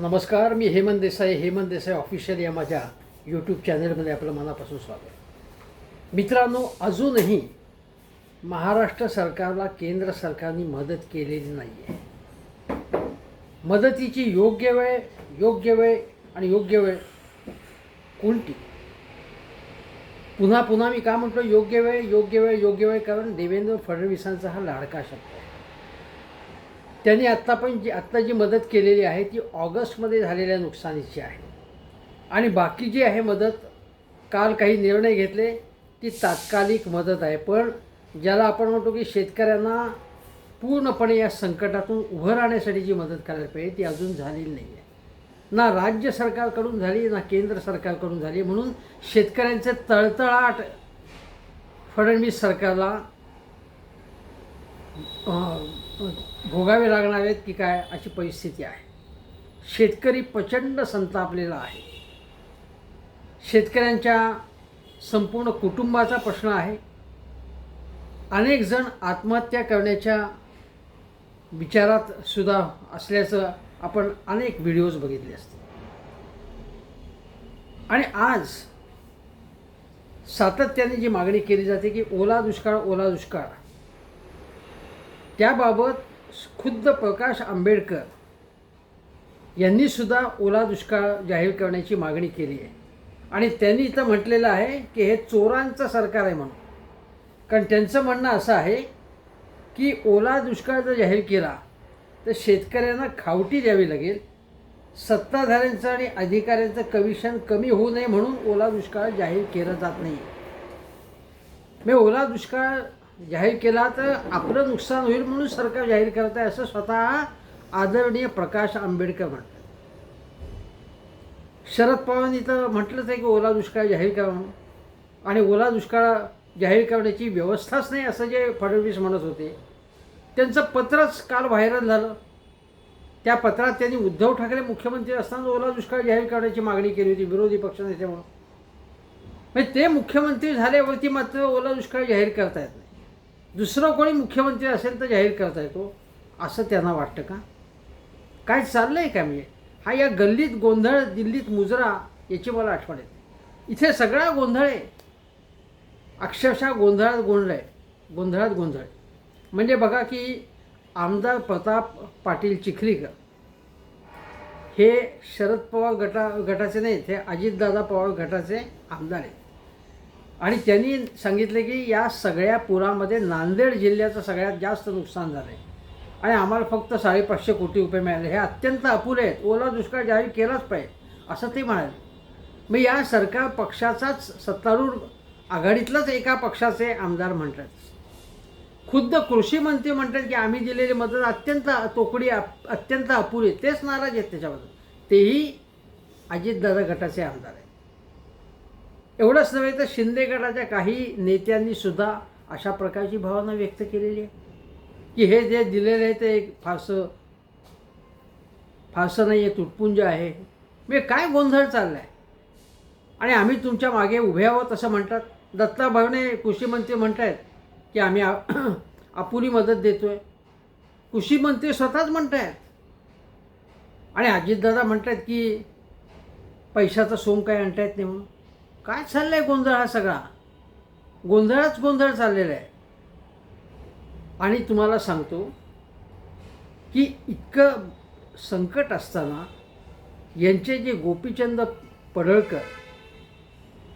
नमस्कार मी हेमंत देसाई. हेमंत देसाई ऑफिशियल या माझ्या यूट्यूब चॅनलमध्ये आपलं मनापासून स्वागत. मित्रांनो अजूनही महाराष्ट्र सरकारला केंद्र सरकारने मदत केलेली नाही आहे मदतीची योग्य वेळ योग्य वेळ आणि योग्य वेळ कोणती? पुन्हा पुन्हा मी का म्हटलं? योग्य वेळ योग्य वेळ योग्य वेळ कारण देवेंद्र फडणवीसांचा हा लाडका शब्द आहे. त्यांनी आत्ता पण जी आत्ता जी मदत केलेली आहे ती ऑगस्टमध्ये झालेल्या नुकसानीची आहे. आणि बाकी जी आहे मदत काल काही निर्णय घेतले ती तात्कालिक मदत आहे. पण ज्याला आपण म्हणतो की शेतकऱ्यांना पूर्णपणे या संकटातून उभं राहण्यासाठी जी मदत करायला पाहिजे ती अजून झालेली नाही आहे. ना राज्य सरकारकडून झाली ना केंद्र सरकारकडून झाली. म्हणून शेतकऱ्यांचे तळतळाट फडणवीस सरकारला भोगावे लागणार आहेत की काय अशी परिस्थिती आहे. शेतकरी प्रचंड संतापलेला आहे. शेतकऱ्यांच्या संपूर्ण कुटुंबाचा प्रश्न आहे. अनेक जण आत्महत्या करण्याच्या विचारात सुद्धा असल्याचं आपण अनेक व्हिडिओज बघितले असतील. आणि आज सातत्याने जी मागणी केली जाते की ओला दुष्काळ ओला दुष्काळ त्याबाबत खुद्द प्रकाश आंबेडकर यांनी सुद्धा ओला दुष्काळ जाहीर करण्याची मागणी केली आहे. आणि त्यांनी इथं म्हटलेलं आहे की हे चोरांचं सरकार आहे म्हणून. कारण त्यांचं म्हणणं असं आहे की ओला दुष्काळ जर जाहीर केला तर शेतकऱ्यांना खावटी द्यावी लागेल. सत्ताधाऱ्यांचं आणि अधिकाऱ्यांचं कमिशन कमी होऊ नये म्हणून ओला दुष्काळ जाहीर केला जात नाही. मी ओला दुष्काळ जाहीर केला तर आपलं नुकसान होईल म्हणून सरकार जाहीर करत आहे असं स्वतः आदरणीय प्रकाश आंबेडकर म्हणतात. शरद पवारांनी तर म्हटलंच आहे की ओला दुष्काळ जाहीर करा म्हणून आणि ओला दुष्काळ जाहीर करण्याची व्यवस्थाच नाही असं जे फडणवीस म्हणत होते. त्यांचं पत्रच काल व्हायरल झालं. त्या पत्रात त्यांनी उद्धव ठाकरे मुख्यमंत्री असताना ओला दुष्काळ जाहीर करण्याची मागणी केली होती विरोधी पक्षनेते म्हणून. म्हणजे ते मुख्यमंत्री झाल्यावरती मात्र ओला दुष्काळ जाहीर करता येत नाही. दुसरं कोणी मुख्यमंत्री असेल तर जाहीर करता येतो असं त्यांना वाटतं का? काय चाललं आहे का म्हणजे हा या गल्लीत गोंधळ दिल्लीत मुजरा याची मला आठवण येते. इथे सगळा गोंधळ आहे. अक्षरशः गोंधळात गोंधळ आहे. गोंधळात गोंधळ म्हणजे बघा की आमदार प्रताप पाटील चिखलीकर हे शरद पवार गटा गटाचे नाहीत हे अजितदादा पवार गटाचे आमदार आहेत. आणि त्यांनी सांगितले की या सगळ्या पुरामध्ये नांदेड जिल्ह्याचं सगळ्यात जास्त नुकसान झालं आहे आणि आम्हाला फक्त साडेपाचशे कोटी रुपये मिळाले. हे अत्यंत अपुरे आहेत. ओला दुष्काळ जाहीर केलाच पाहिजे असं ते म्हणाले. मग या सरकार पक्षाचाच सत्तारूढ आघाडीतलाच एका पक्षाचे आमदार म्हणतात खुद्द कृषी मंत्री म्हणतात की आम्ही दिलेली मदत अत्यंत तोकडी अप- अत्यंत अपुरी आहे. तेच नाराज आहेत त्याच्याबद्दल. तेही अजितदादा गटाचे आमदार आहेत. एवढंच नव्हे तर शिंदे गटाच्या काही नेत्यांनी सुद्धा अशा प्रकारची भावना व्यक्त केलेली आहे. की हे जे दिलेलं आहे ते एक फारसं फारसं नाही आहे तुटपुंज आहे. म्हणजे काय गोंधळ चालला आहे आणि आम्ही तुमच्या मागे उभे आहोत असं म्हणतात. दत्ता भावने कृषी मंत्री म्हणत आहेत की आम्ही अपुरी मदत देतो कृषी मंत्री स्वतःच म्हणत आहेत आणि अजितदादा म्हणत आहेत की पैशाचा सोंग काय आणता येत नाही म्हणून काय चाललंय गोंधळ हा सगळा? गोंधळच गोंधळ चाललेला आहे. आणि तुम्हाला सांगतो की इतकं संकट असताना यांचे जे गोपीचंद पडळकर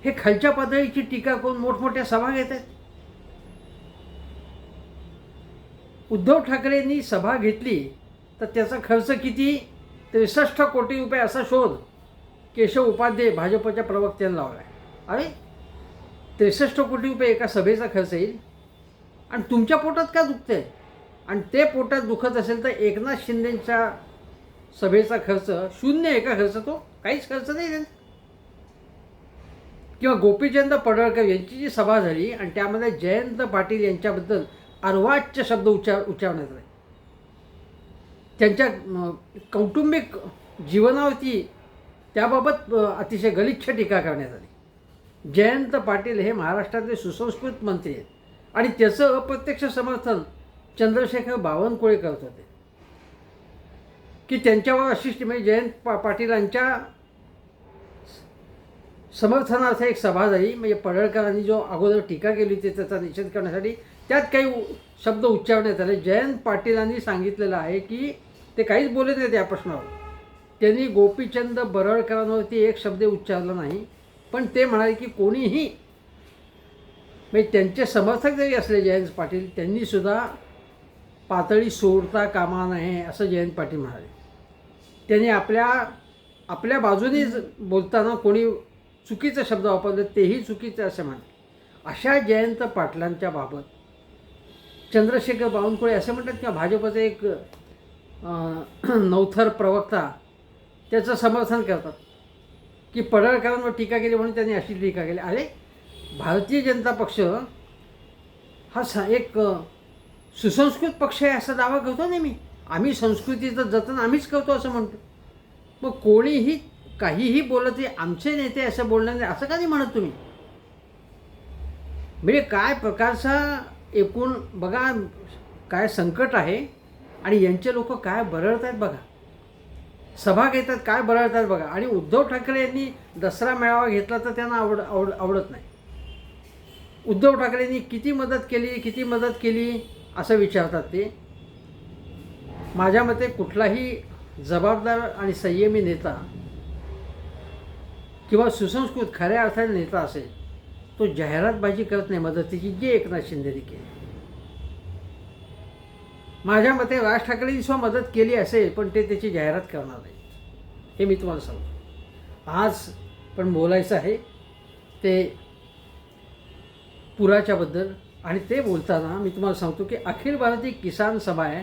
हे खालच्या पातळीची टीका करून मोठमोठ्या सभा घेत आहेत. उद्धव ठाकरेंनी सभा घेतली तर त्याचा खर्च किती? त्रेसष्ट कोटी रुपये असा शोध केशव उपाध्ये भाजपच्या प्रवक्त्यांनी लावला आहे अरे त्रेसष्ट कोटी रुपये एका सभेचा खर्च येईल. आणि तुमच्या पोटात का आहे आणि ते पोटात दुखत असेल तर एकनाथ शिंदेच्या सभेचा खर्च शून्य आहे का खर्च तो काहीच खर्च नाही त्यांचा किंवा गोपीचंद पडळकर यांची जी सभा झाली आणि त्यामध्ये जयंत पाटील यांच्याबद्दल अर्वाच्य शब्द उच्चार उच्चारण्यात आले. त्यांच्या कौटुंबिक जीवनावरती त्याबाबत अतिशय गलिच्छ टीका करण्यात आली. जयंत पाटील हे महाराष्ट्रातले सुसंस्कृत मंत्री आहेत. आणि त्याचं अप्रत्यक्ष समर्थन चंद्रशेखर बावनकुळे करत होते. की त्यांच्यावर अशिष्ट म्हणजे जयंत पा पाटीलांच्या समर्थनार्थ एक सभा झाली म्हणजे पडळकरांनी जो अगोदर टीका केली होती त्याचा निषेध करण्यासाठी त्यात काही शब्द उच्चारण्यात आले. जयंत पाटीलांनी सांगितलेलं आहे की ते काहीच बोलत नाहीत या प्रश्नावर. त्यांनी गोपीचंद बरळकरांवरती एक शब्द उच्चारला नाही. पण ते म्हणाले की कोणीही म्हणजे त्यांचे समर्थक जरी असले जयंत पाटील त्यांनीसुद्धा पातळी सोडता कामा नये असं जयंत पाटील म्हणाले. त्यांनी आपल्या आपल्या बाजूने बोलताना कोणी चुकीचा शब्द वापरले तेही चुकीचं असे म्हणाले. अशा जयंत पाटलांच्या बाबत चंद्रशेखर बावनकुळे असे म्हणतात किंवा भाजपचे एक नवथर प्रवक्ता त्याचं समर्थन करतात. की पडळकरांवर टीका केली म्हणून त्यांनी अशी टीका केली. अरे भारतीय जनता पक्ष हा सा एक सुसंस्कृत पक्ष आहे असा दावा करतो नेहमी. आम्ही संस्कृतीचं जतन आम्हीच करतो असं म्हणतो. मग कोणीही काहीही बोलत आहे आमचे नेते असं बोलणार नाही असं का नाही म्हणत तुम्ही? म्हणजे काय प्रकारचा एकूण बघा काय संकट आहे आणि यांचे लोक काय बरळत आहेत बघा. सभा घेतात काय बरळतात बघा. आणि उद्धव ठाकरे यांनी दसरा मेळावा घेतला तर त्यांना आवड आवड आवडत नाही. उद्धव ठाकरेंनी किती मदत केली किती मदत केली असं विचारतात ते. माझ्या मते कुठलाही जबाबदार आणि संयमी नेता किंवा सुसंस्कृत खऱ्या अर्थाने नेता असेल तो जाहिरातबाजी करत नाही. मदतीची जी एकनाथ शिंदेने केली. माझ्या मते राज ठाकरेंनी सुद्धा मदत केली असेल पण ते त्याची जाहिरात करणार नाही हे मी तुम्हाला सांगतो. आज पण बोलायचं आहे ते पुराच्याबद्दल आणि ते बोलताना मी तुम्हाला सांगतो की अखिल भारतीय किसान सभा आहे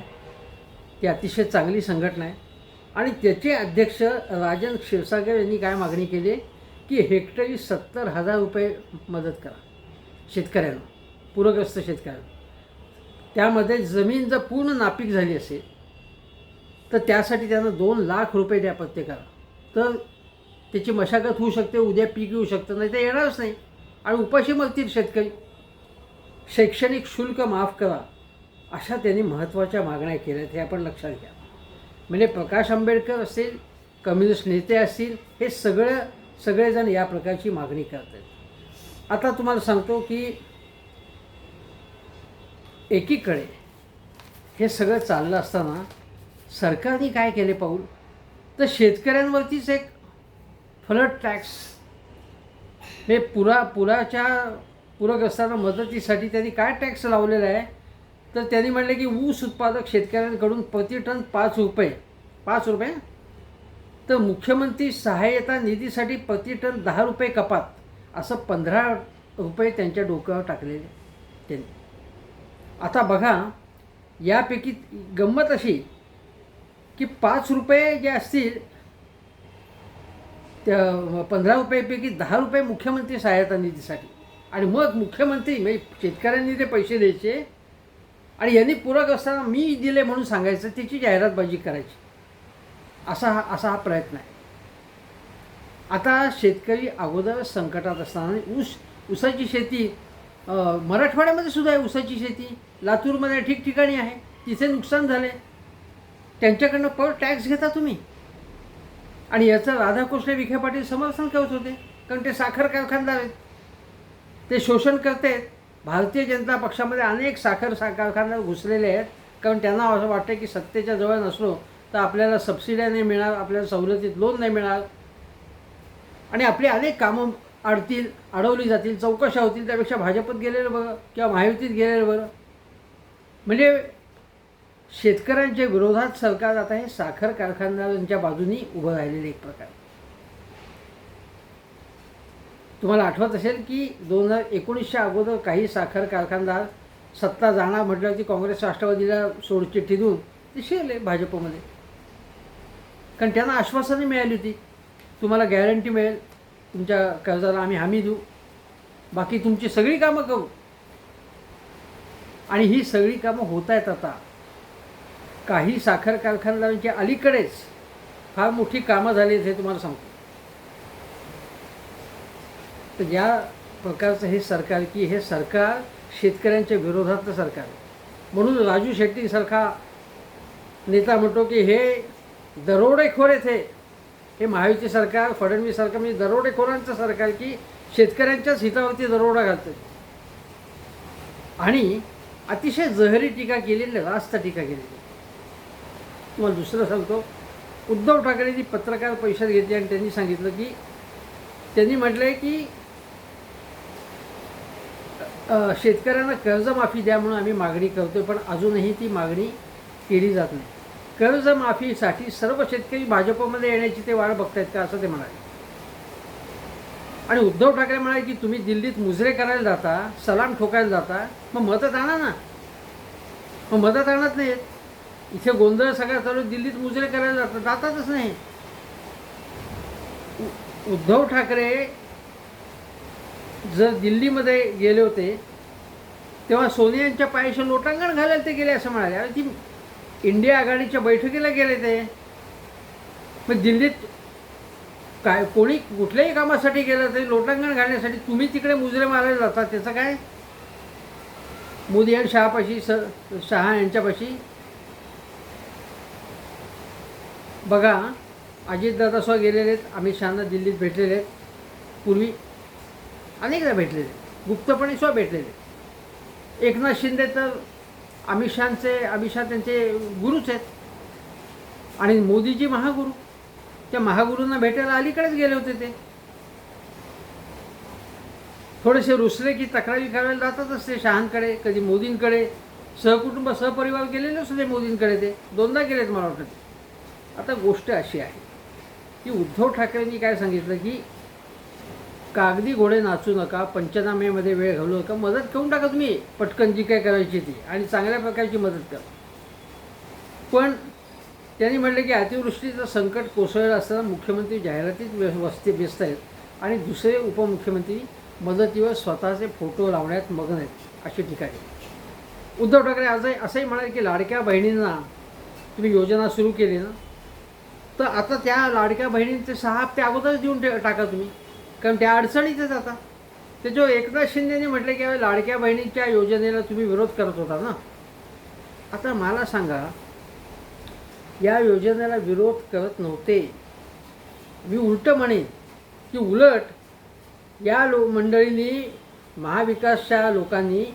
ती अतिशय चांगली संघटना आहे. आणि त्याचे अध्यक्ष राजन क्षीरसागर यांनी काय मागणी केली आहे? की हेक्टरी सत्तर हजार रुपये मदत करा शेतकऱ्यांना पूरग्रस्त शेतकऱ्यांना. त्यामध्ये जमीन जर पूर्ण नापीक झाली असेल तर त्यासाठी त्यांना दोन लाख रुपये द्या प्रत्येकाला. तर त्याची मशागत होऊ शकते उद्या पीक येऊ शकतं नाही तर येणारच नाही. आणि उपाशी मरतील शेतकरी. शैक्षणिक शुल्क माफ करा. अशा त्यांनी महत्त्वाच्या मागण्या केल्या हे आपण लक्षात घ्या. म्हणजे प्रकाश आंबेडकर असतील कम्युनिस्ट नेते असतील हे सगळं सगळेजण या प्रकारची मागणी करत आहेत आता तुम्हाला सांगतो की एकीकडे हे सगळं चाललं असताना सरकारने काय केले पाऊल? तर शेतकऱ्यांवरतीच एक फ्लड टॅक्स हे पुरा पुराच्या पूरग्रस्तांना मदतीसाठी त्यांनी काय टॅक्स लावलेला आहे? तर त्यांनी म्हणले की ऊस उत्पादक शेतकऱ्यांकडून प्रति टन पाच रुपये पाच रुपये? तर मुख्यमंत्री सहाय्यता निधीसाठी प्रति टन दहा रुपये कपात असं पंधरा रुपये त्यांच्या डोक्यावर टाकलेले त्यांनी. आता बघा यापैकी गंमत अशी की पाच रुपये जे असतील त्या पंधरा रुपयापैकी दहा रुपये मुख्यमंत्री सहायता निधीसाठी. आणि मग मुख्यमंत्री म्हणजे शेतकऱ्यांनी ते पैसे द्यायचे आणि यांनी पूरक असताना मी दिले म्हणून सांगायचं त्याची जाहिरातबाजी करायची. असा हा असा हा प्रयत्न आहे. आता शेतकरी अगोदर संकटात असताना ऊस ऊसाची शेती मराठवाड्यामध्ये सुद्धा आहे ऊसाची शेती. लातूरमध्ये ठिकठिकाणी आहे. तिथे नुकसान झाले. त्यांच्याकडनं पर टॅक्स घेता तुम्ही. आणि याचं राधाकृष्ण विखे पाटील समर्थन करत होते. कारण ते साखर कारखानदार आहेत. ते शोषण करतायत भारतीय जनता पक्षामध्ये अनेक साखर सा कारखानदार घुसलेले आहेत. कारण त्यांना असं वाटतं की सत्तेच्या जवळ नसलो तर आपल्याला सबसिड्या नाही मिळणार आपल्याला सवलतीत लोन नाही मिळणार. आणि आपली अनेक कामं अडतील अडवली जातील चौकशा होतील त्यापेक्षा भाजपत गेलेलं बरं किंवा महायुतीत गेलेलं बरं. म्हणजे शेतकऱ्यांच्या विरोधात सरकार आता हे साखर कारखानदारांच्या बाजूनी उभं राहिलेलं एक प्रकार. तुम्हाला आठवत असेल की दोन हजार एकोणीसच्या अगोदर काही साखर कारखानदार सत्ता जाणार म्हटलं की काँग्रेस राष्ट्रवादीला सोडचिठ्ठी देऊन ते शिरले भाजपमध्ये. कारण त्यांना आश्वासने मिळाली होती. तुम्हाला गॅरंटी मिळेल. तुमच्या कर्जाला आम्ही हमी देऊ. बाकी तुमची सगळी कामं करू. आणि ही सगळी कामं होत आहेत आता. काही साखर कारखानदारांची अलीकडेच फार मोठी कामं झाली आहेत हे तुम्हाला सांगतो. तर या प्रकारचं हे सरकार की हे सरकार शेतकऱ्यांच्या विरोधातलं सरकार म्हणून राजू शेट्टीसारखा नेता म्हणतो की हे दरोडेखोर येथे हे. हे महायुती सरकार फडणवीस सरकार म्हणजे दरोडेखोरांचं सरकार की शेतकऱ्यांच्याच हितावरती दरोडा घालतं आणि अतिशय जहरी टीका केलेली रास्त टीका केलेली. तुम्हाला दुसरं सांगतो उद्धव ठाकरेंनी पत्रकार परिषद घेतली आणि त्यांनी सांगितलं की त्यांनी म्हटलं आहे की शेतकऱ्यांना कर्जमाफी द्या म्हणून आम्ही मागणी करतोय पण अजूनही ती मागणी केली जात नाही. कर्जमाफीसाठी सर्व शेतकरी भाजपमध्ये येण्याची ते वाट बघतायत का असं ते म्हणाले. आणि उद्धव ठाकरे म्हणाले की तुम्ही दिल्लीत मुजरे करायला जाता सलाम ठोकायला जाता मग मदत आणा ना. मग मदत आणत नाहीत. इथे गोंधळ सगळा चालू दिल्लीत मुजरे करायला जातात जातातच नाही. उद्धव ठाकरे जर दिल्लीमध्ये गेले होते तेव्हा सोनियांच्या पायाशी लोटांगण घालायला ते गेले असं म्हणाले. आणि ती इंडिया आघाडीच्या बैठकीला गेले ते. मग दिल्लीत काय कोणी कुठल्याही कामासाठी गेलं तरी लोटांगण घालण्यासाठी तुम्ही तिकडे मुजरे मारायला जाता त्याचं काय? मोदी आणि शहापाशी स शहा यांच्यापाशी. बघा अजितदादा स्व गेलेले आहेत अमित शहाना दिल्लीत भेटलेले आहेत. पूर्वी अनेकदा भेटलेले गुप्तपणे स्व भेटलेले एकनाथ शिंदे तर अमित शहाचे अमित शहा त्यांचे गुरुच आहेत. आणि मोदीजी महागुरू. त्या महागुरूंना भेटायला अलीकडेच गेले होते ते. थोडेसे रुसले की तक्रारी करायला जातात असते शहांकडे कधी मोदींकडे. सहकुटुंब सहपरिवार गेलेले असते मोदींकडे ते. दोनदा गेलेत मला वाटतं आता गोष्ट अशी आहे. की उद्धव ठाकरेंनी काय सांगितलं की कागदी घोडे नाचू नका पंचनामेमध्ये वेळ घालू नका मदत करून टाका तुम्ही. पटकन जी काय करायची ती आणि चांगल्या प्रकारची मदत करा. पण त्यांनी म्हटलं की अतिवृष्टीचं संकट कोसळलं असताना मुख्यमंत्री जाहिरातीत व्य- वस्ती व्यस्त आहेत आणि दुसरे उपमुख्यमंत्री मदतीवर स्वतःचे फोटो लावण्यात मग्न आहेत अशी ठिकाणी उद्धव ठाकरे आजही असंही म्हणाले की लाडक्या बहिणींना तुम्ही योजना सुरू केली ना तर आता त्या लाडक्या बहिणींचे सहा हप्ते अगोदरच देऊन ठे- टाका तुम्ही. कारण त्या अडचणीतच आता. ते जो एकनाथ शिंदेने म्हटलं की "अरे, लाडक्या बहिणीच्या योजनेला तुम्ही विरोध करत होता ना. आता मला सांगा या योजनेला विरोध करत नव्हते. मी उलटं म्हणेन की उलट या लो मंडळींनी महाविकासच्या लोकांनी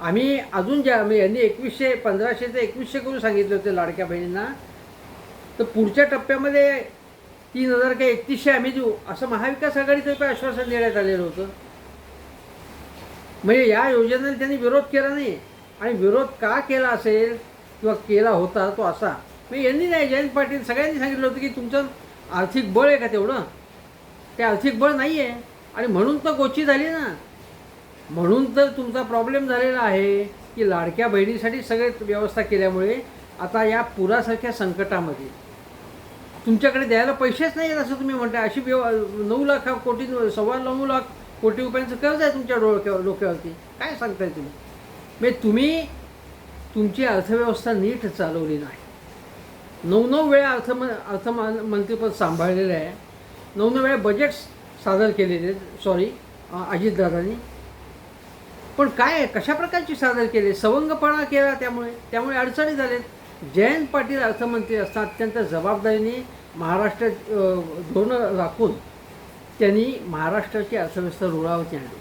आम्ही अजून ज्या आम्ही यांनी एकवीसशे पंधराशे ते एकवीसशे करून सांगितले होते लाडक्या बहिणींना तर पुढच्या टप्प्यामध्ये तीन हजार काही एकतीसशे आम्ही देऊ. असं महाविकास आघाडीतर्फे आश्वासन देण्यात आलेलं होतं. म्हणजे या योजनेला त्यांनी विरोध केला नाही. आणि विरोध का केला असेल किंवा केला होता तो असा. मी यांनी नाही जयंत पाटील सगळ्यांनी सांगितलं होतं की तुमचं आर्थिक बळ आहे का तेवढं? ते आर्थिक बळ नाही आहे आणि म्हणून तर गोची झाली ना. म्हणून तर तुमचा प्रॉब्लेम झालेला आहे की लाडक्या बहिणीसाठी सगळे व्यवस्था केल्यामुळे आता या पुरासारख्या संकटामध्ये तुमच्याकडे द्यायला पैसेच नाही आहेत असं तुम्ही म्हणताय. अशी व्यव नऊ लाख कोटी सव्वा नऊ लाख कोटी रुपयांचं कर्ज आहे तुमच्या डोक्या डोक्यावरती. काय सांगताय तुम्ही? म्हणजे तुम्ही तुमची अर्थव्यवस्था नीट चालवली नाही. नऊ नऊ वेळा अर्थ अर्थ मंत्रीपद सांभाळलेलं आहे. नऊ नऊ वेळा बजेट्स सादर केलेले आहेत. सॉरी अजितदादांनी. पण काय आहे? कशा प्रकारची सादर केले? सवंगपणा केला त्यामुळे? त्यामुळे अडचणी झालेत. जयंत पाटील अर्थमंत्री असताना अत्यंत जबाबदारीने महाराष्ट्र धोरणं राखून त्यांनी महाराष्ट्राची अर्थव्यवस्था रुळावरती आणली.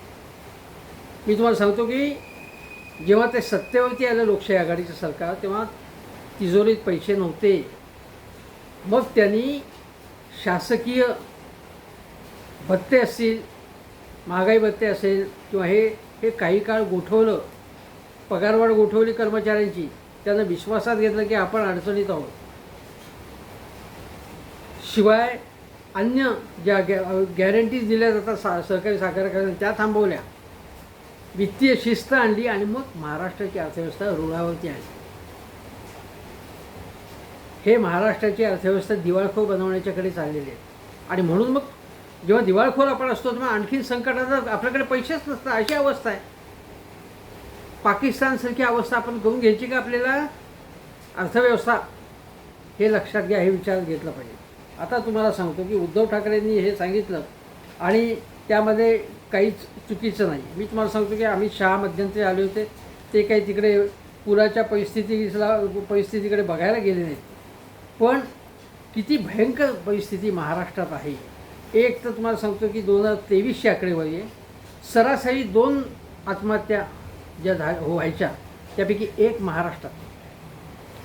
मी तुम्हाला सांगतो की जेव्हा ते सत्तेवरती आलं लोकशाही आघाडीचं सरकार तेव्हा तिजोरीत पैसे नव्हते. मग त्यांनी शासकीय भत्ते असतील महागाई भत्ते असेल किंवा हे हे काही काळ गोठवलं पगारवाढ गोठवली कर्मचाऱ्यांची त्यांना विश्वासात घेतलं की आपण अडचणीत आहोत. शिवाय अन्य ज्या गॅ गॅरंटीज दिल्या जातात सा सहकारी साखर कारखान्यात त्या थांबवल्या. वित्तीय शिस्त आणली आणि मग महाराष्ट्राची अर्थव्यवस्था रुळावरती आणली. हे महाराष्ट्राची अर्थव्यवस्था दिवाळखोर बनवण्याच्याकडे चाललेली आहे. आणि म्हणून मग जेव्हा दिवाळखोर आपण असतो तेव्हा आणखीन संकटाचा आपल्याकडे पैसेच नसतात अशी अवस्था आहे. पाकिस्तानसारखी अवस्था आपण करून घ्यायची का आपल्याला? अर्थव्यवस्था. हे लक्षात घ्या हे विचार घेतला पाहिजे. आता तुम्हाला सांगतो की उद्धव ठाकरेंनी हे सांगितलं आणि त्यामध्ये काहीच चुकीचं नाही. मी तुम्हाला सांगतो की अमित शहा मध्यंतरी आले होते. ते काही तिकडे पुराच्या परिस्थितीला परिस्थितीकडे बघायला गेले नाहीत. पण किती भयंकर परिस्थिती महाराष्ट्रात आहे. एक तर तुम्हाला सांगतो की दोन हजार तेवीसची आकडेवारी आहे सरासरी दोन आत्महत्या ज्या झा व्हायच्या त्यापैकी एक महाराष्ट्रात.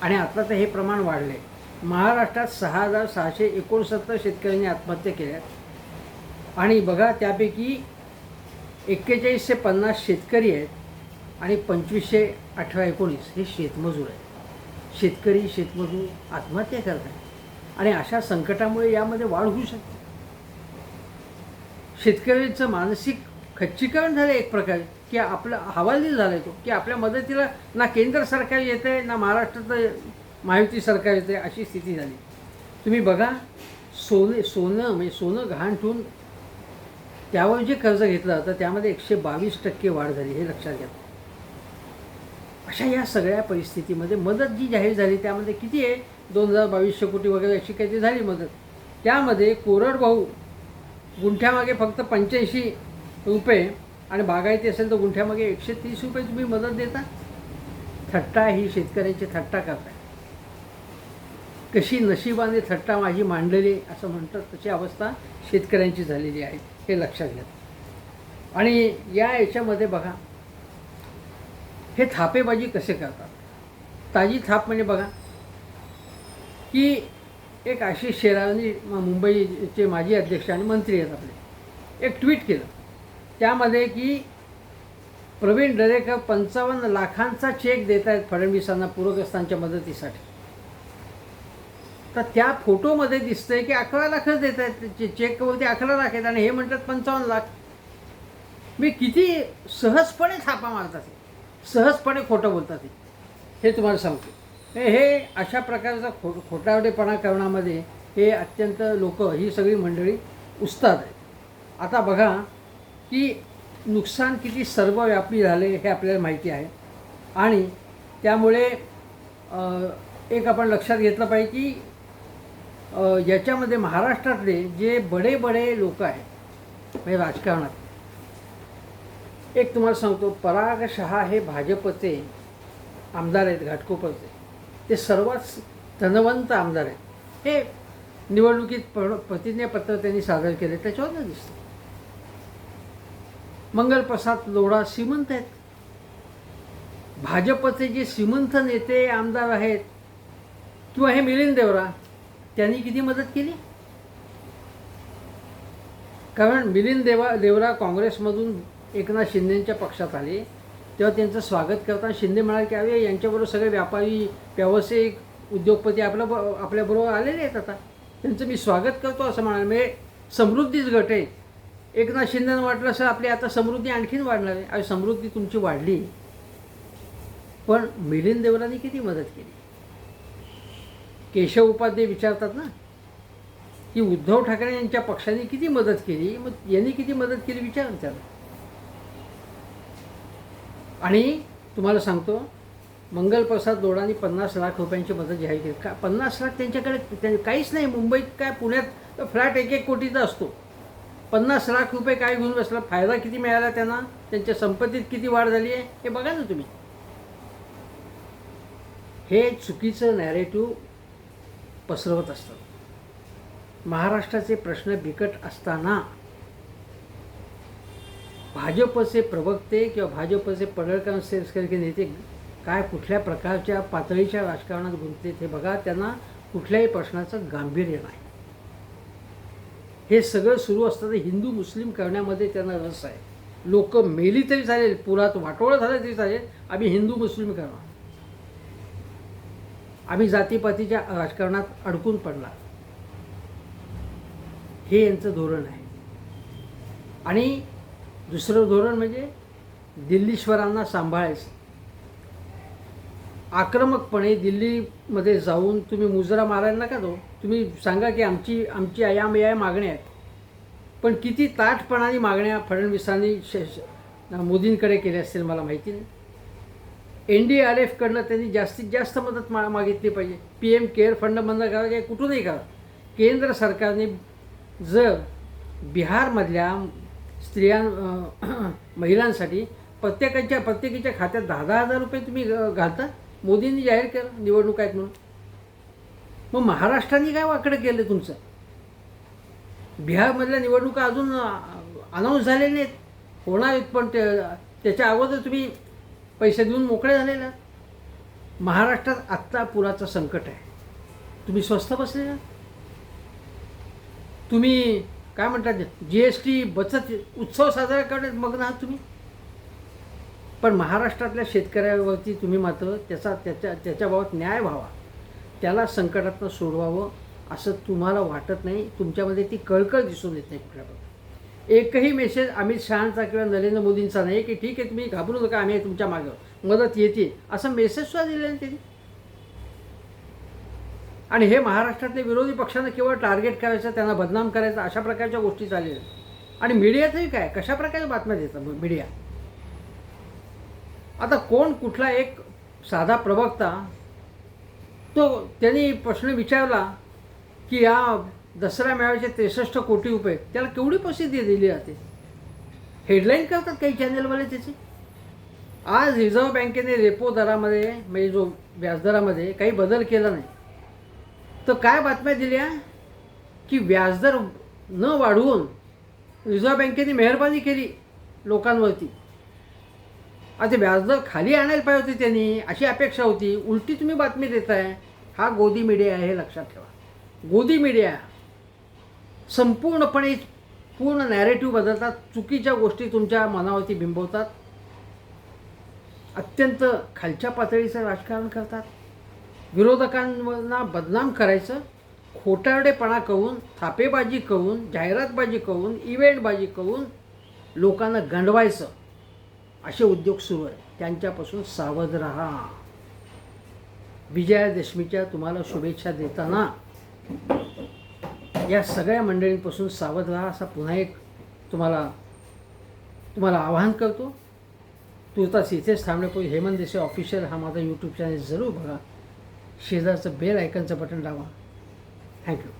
आणि आता तर हे प्रमाण वाढले महाराष्ट्रात सहा हजार सहाशे एकोणसत्तर शेतकऱ्यांनी आत्महत्या केल्या. आणि बघा त्यापैकी एक्केचाळीसशे पन्नास शेतकरी आहेत आणि पंचवीसशे अठरा एकोणीस हे शेतमजूर आहेत. शेतकरी शेतमजूर आत्महत्या करत आहेत. आणि अशा संकटामुळे यामध्ये वाढ होऊ शकते. शेतकऱ्यांचं मानसिक खच्चीकरण झालं एक प्रकारे. की आपलं हवालदिल झालं आहे तो की आपल्या मदतीला ना केंद्र सरकार येते ना महाराष्ट्राचं महायुती सरकार येते अशी स्थिती झाली. तुम्ही बघा सोने सोनं म्हणजे सोनं घाण ठेवून त्यावर जे कर्ज घेतलं होतं त्यामध्ये एकशे बावीस टक्के वाढ झाली हे लक्षात घ्या. अशा या सगळ्या परिस्थितीमध्ये मदत जी जाहीर झाली त्यामध्ये किती आहे? दोन हजार बावीसशे कोटी वगैरे अशी काहीतरी झाली मदत. त्यामध्ये कोरडभाऊ गुंठ्यामागे फक्त पंच्याऐंशी रुपये आणि बागायती असेल तर गुंठ्यामागे एकशे तीस रुपये तुम्ही मदत देता. थट्टा ही शेतकऱ्यांची थट्टा करताय. कशी नशिबाने थट्टा माझी मांडलेली असं म्हणतात तशी अवस्था शेतकऱ्यांची झालेली आहे हे लक्षात घ्या. आणि या याच्यामध्ये बघा हे थापेबाजी कसे करतात? ताजी थाप म्हणजे बघा की एक आशिष शेरानी मुंबईचे माजी अध्यक्ष आणि मंत्री आहेत आपले. एक ट्विट केलं. त्यामध्ये की प्रवीण दरेकर पंचावन्न लाखांचा चेक देत आहेत फडणवीसांना पूरग्रस्तांच्या मदतीसाठी. तर त्या फोटोमध्ये दिसतंय की अकरा लाखच देत आहेत. चेकवरती अकरा लाख आहेत आणि हे म्हणतात पंचावन्न लाख. मी किती सहजपणे छापा मारतात सहजपणे खोटं बोलतात हे. हे तुम्हाला सांगतो. हे अशा प्रकारचा खो खोटावडेपणा करण्यामध्ये हे अत्यंत लोक ही सगळी मंडळी उस्ताद आहेत. आता बघा की नुकसान किती सर्वव्यापी झाले हे आपल्याला माहिती आहे. आणि त्यामुळे एक आपण लक्षात घेतलं पाहिजे की याच्यामध्ये महाराष्ट्रातले जे बडे बडे लोक आहेत म्हणजे राजकारणात एक तुम्हाला सांगतो पराग शहा हे भाजपचे आमदार आहेत घाटकोपरचे. ते सर्वात धनवंत आमदार आहेत. हे निवडणुकीत प्रतिज्ञापत्र त्यांनी सादर केले त्याच्यावर दिसतं. मंगलप्रसाद लोढा श्रीमंत आहेत. भाजपचे जे श्रीमंत नेते आमदार आहेत किंवा हे मिलिंद देवरा त्यांनी किती मदत केली? कारण मिलिंद देवा देवरा काँग्रेसमधून एकनाथ शिंदेच्या पक्षात आले तेव्हा त्यांचं स्वागत करताना शिंदे म्हणाले की अरे यांच्याबरोबर सगळे व्यापारी व्यावसायिक उद्योगपती आपल्या ब आपल्याबरोबर आलेले आहेत आता. त्यांचं मी स्वागत करतो असं म्हणाले. म्हणजे समृद्धीच गट आहे. एकनाथ शिंदेनं वाटलं असं आपली आता समृद्धी आणखीन वाढणार आहे. आणि समृद्धी तुमची वाढली. पण मिलिंद देवरांनी किती मदत केली? केशव उपाध्ये विचारतात ना की उद्धव ठाकरे यांच्या पक्षाने किती मदत केली? मग यांनी किती मदत केली विचार त्याला आणि तुम्हाला सांगतो मंगलप्रसाद दोडांनी पन्नास लाख रुपयांची मदत जाहीर केली. का पन्नास लाख त्यांच्याकडे काहीच नाही. मुंबईत काय पुण्यात फ्लॅट एक एक कोटीचा असतो. पन्नास लाख रुपये काय घेऊन बसला? फायदा किती मिळाला त्यांना? त्यांच्या संपत्तीत किती वाढ झाली आहे? हे बघा ना तुम्ही. हे चुकीचं नॅरेटिव्ह पसरवत असतात महाराष्ट्राचे प्रश्न बिकट असताना भाजपचे प्रवक्ते किंवा भाजपचे पडळकर नेते काय कुठल्या प्रकारच्या पातळीच्या राजकारणात गुंतते हे बघा. त्यांना कुठल्याही प्रश्नाचं गांभीर्य नाही. हे सगळं सुरू असताना हिंदू मुस्लिम करण्यामध्ये त्यांना रस आहे. लोक मेली तरी चालेल पुरात वाटोळं झालं तरी चालेल आम्ही हिंदू मुस्लिम करणार. आम्ही जातीपातीच्या राजकारणात अडकून पडला हे यांचं धोरण आहे. आणि दुसरं धोरण म्हणजे दिल्लीश्वरांना सांभाळायचं. आक्रमकपणे दिल्लीमध्ये जाऊन तुम्ही मुजरा मारायला नका दो तुम्ही सांगा की आमची आमची अयामया मागण्या आहेत. पण किती ताठपणाने मागण्या फडणवीसांनी मोदींकडे केल्या असतील मला माहिती नाही. एन डी आर एफकडनं त्यांनी जास्तीत जास्त मदत मा मागितली पाहिजे. पी एम केअर फंड बंद करा किंवा कुठूनही करा. केंद्र सरकारने जर बिहारमधल्या स्त्रियां महिलांसाठी प्रत्येकाच्या प्रत्येकीच्या खात्यात दहा दहा हजार रुपये तुम्ही घालता मोदींनी जाहीर केलं निवडणूक आहेत म्हणून. मग महाराष्ट्राने काय वाकडं केलं तुमचं? बिहारमधल्या निवडणुका अजून अनाऊन्स झालेल्या नाहीत. होणार आहेत पण ते त्याच्या अगोदर तुम्ही पैसे देऊन मोकळे झालेला महाराष्ट्रात आत्ता पुराचं संकट आहे. तुम्ही स्वस्त बसले ना? तुम्ही काय म्हणतात जी एस टी बचत उत्सव साजरा करण्यात मग्न आहात तुम्ही? पण महाराष्ट्रातल्या शेतकऱ्यावरती तुम्ही मात्र त्याचा त्याच्या त्याच्याबाबत न्याय व्हावा. त्याला संकटातनं सोडवावं असं तुम्हाला वाटत नाही. तुमच्यामध्ये ती कळकळ दिसून येत नाही कुठल्या एकही मेसेज अमित शहाचा किंवा नरेंद्र मोदींचा नाही की ठीक आहे तुम्ही घाबरू नका आम्ही तुमच्या मागं. मदत येते असं मेसेजसुद्धा सुद्धा नाही त्यांनी. आणि हे महाराष्ट्रातल्या विरोधी पक्षानं केवळ टार्गेट करायचं त्यांना बदनाम करायचं अशा प्रकारच्या गोष्टी चाललेल्या आहेत. आणि मीडियातही काय? कशा प्रकारे बातम्या देतात मीडिया आता कोण कुठला एक साधा प्रवक्ता तो त्यांनी प्रश्न विचारला की या दसरा मेळाव्याचे त्रेसष्ट कोटी रुपये त्याला केवढी प्रसिद्धी दिली जाते हेडलाईन करतात काही चॅनलवाले त्याची. आज रिझर्व्ह बँकेने रेपो दरामध्ये म्हणजे जो व्याजदरामध्ये काही बदल केला नाही. तर काय बातम्या दिल्या? की व्याजदर न वाढवून रिझर्व्ह बँकेने मेहरबानी केली लोकांवरती. आता व्याजदर खाली आणायला पाहिजे होते त्यांनी अशी अपेक्षा होती. उलटी तुम्ही बातमी देताय हा गोदी मीडिया आहे हे लक्षात ठेवा. गोदी मीडिया संपूर्णपणे पूर्ण नॅरेटिव्ह बदलतात चुकीच्या गोष्टी तुमच्या मनावरती बिंबवतात अत्यंत खालच्या पातळीचं राजकारण करतात विरोधकांना बदनाम करायचं खोटारडेपणा करून थापेबाजी करून जाहिरातबाजी करून इव्हेंटबाजी करून लोकांना गंडवायचं. असे उद्योग सुरू आहे त्यांच्यापासून सावध राहा. विजयादशमीच्या तुम्हाला शुभेच्छा देताना या सगळ्या मंडळींपासून सावध राहा असा पुन्हा एक तुम्हाला तुम्हाला आवाहन करतो. तुर्तास इथेच थांबण्यापूर्वी हेमंत देसाई ऑफिशियल हा माझा यूट्यूब चॅनल जरूर बघा. शेजारचं बेल आयकनचं बटन लावा थँक्यू